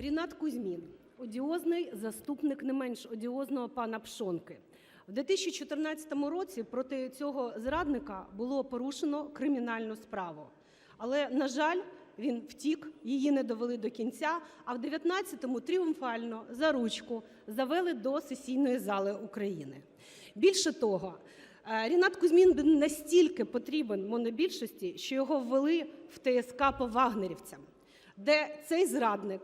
Рінат Кузьмін – одіозний заступник не менш одіозного пана Пшонки. В 2014 році проти цього зрадника було порушено кримінальну справу. Але, на жаль, він втік, її не довели до кінця, а в 19-му тріумфально за ручку завели до сесійної зали України. Більше того, е, Рінат Кузьмін був настільки потрібен монобільшості, що його ввели в ТСК по вагнерівцям, де цей зрадник,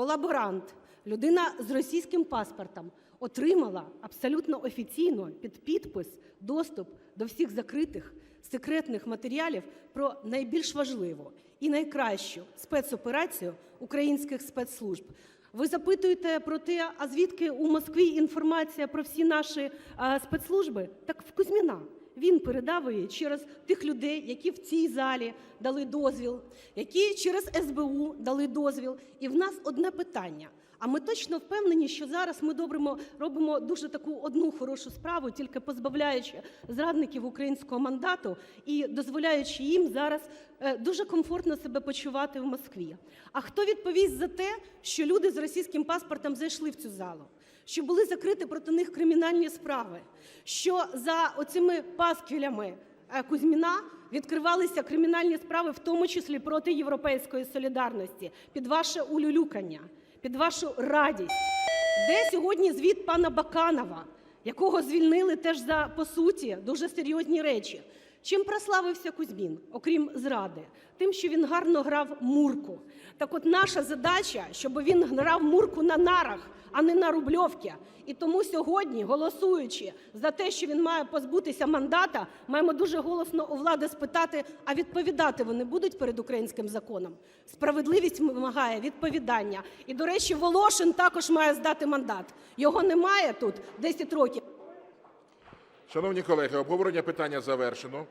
колаборант, людина з російським паспортом отримала абсолютно офіційно під підпис доступ до всіх закритих секретних матеріалів про найбільш важливу і найкращу спецоперацію українських спецслужб. Ви запитуєте про те, а звідки у Москві інформація про всі наші е, спецслужби? Так в Кузьміна. Він передав її через тих людей, які в цій залі дали дозвіл, які через СБУ дали дозвіл. І в нас одне питання. А ми точно впевнені, що зараз ми добримо робимо дуже таку одну хорошу справу, тільки позбавляючи зрадників українського мандату і дозволяючи їм зараз е, дуже комфортно себе почувати в Москві. А хто відповість за те, що люди з російським паспортом зайшли в цю залу? Що були закриті проти них кримінальні справи, що за оцими пасквілями е, Кузьміна відкривалися кримінальні справи, в тому числі проти європейської солідарності, під ваше улюлюкання, під вашу радість. Де сьогодні звіт пана Баканова, якого звільнили теж за по суті дуже серйозні речі? Чим прославився Кузьмін, окрім зради? Тим, що він гарно грав мурку. Так от наша задача, щоб він грав мурку на нарах, а не на рубльовки. І тому сьогодні, голосуючи за те, що він має позбутися мандата, маємо дуже голосно у влади спитати, а відповідати вони будуть перед українським законом? Справедливість вимагає відповідання. І, до речі, Волошин також має здати мандат. Його немає тут 10 років. Шановні колеги, обговорення питання завершено.